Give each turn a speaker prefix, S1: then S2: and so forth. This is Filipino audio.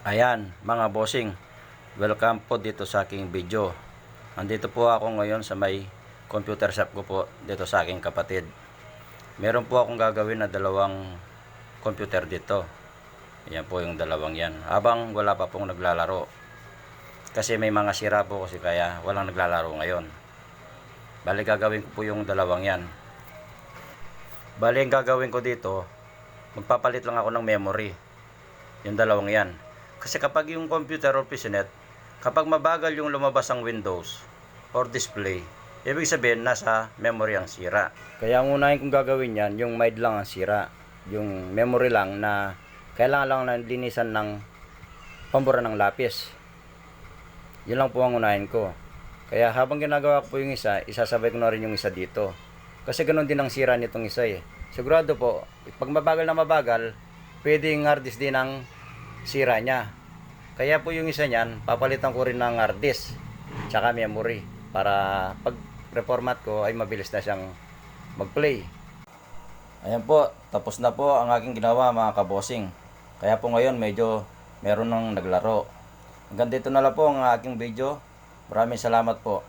S1: Ayan, mga bossing. Welcome po dito sa aking video. Andito po ako ngayon sa may computer shop ko po dito sa aking kapatid. Meron po akong gagawin na dalawang computer dito. Ayan po yung dalawang yan. Habang wala pa pong naglalaro. Kasi may mga sira po kasi kaya walang naglalaro ngayon. Bali gagawin ko po yung dalawang yan. Bali ang gagawin ko dito, magpapalit lang ako ng memory. Yung dalawang yan. Kasi kapag yung computer or PCnet, kapag mabagal yung lumabas ang Windows or display, ibig sabihin nasa memory ang sira. Kaya ang unahin kong gagawin yan, yung mild lang ang sira. Yung memory lang na kailangan lang linisan ng pambura ng lapis. Yun lang po ang unahin ko. Kaya habang ginagawa ko po yung isa, isasabay ko na rin yung isa dito. Kasi ganun din ang sira nitong isa eh. Sigurado po, pag mabagal na mabagal, pwedeng hard disk din ang sira niya. Kaya po yung isa niyan, papalitan ko rin ng hard disk, tsaka memory, para pag reformat ko ay mabilis na siyang mag-play. Ayan po, tapos na po ang aking ginawa mga kabosing. Kaya po ngayon medyo meron ng naglaro. Hanggang dito na lang po ang aking video. Maraming salamat po.